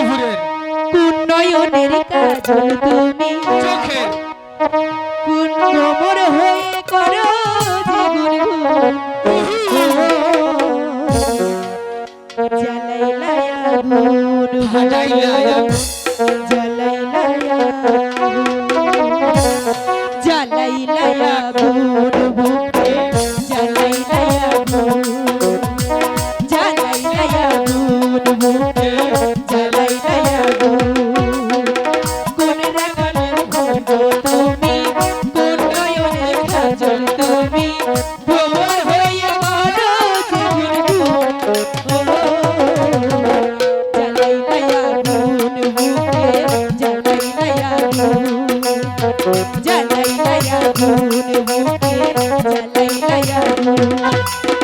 দুপুরের কোন নয়নের কাজল তুমি। চোখে। কোন ভ্রমর হয়ে করো জ্বালাইলায়া জ্বালাইলায়া জানাই নয়া গুণ জানাই নয়া গুণ বুকে জানাই নয়া গুণ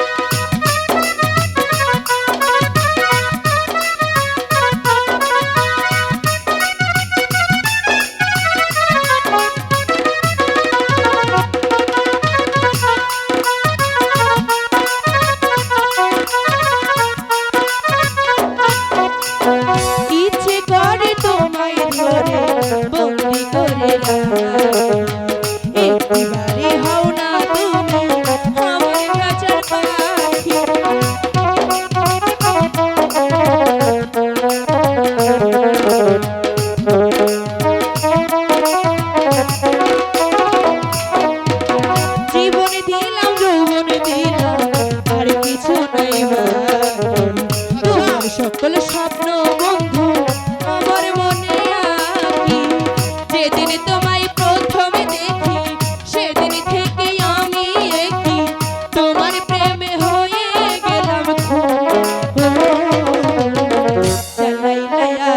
Thank you. Yeah.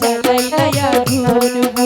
জালাইয়া ধুন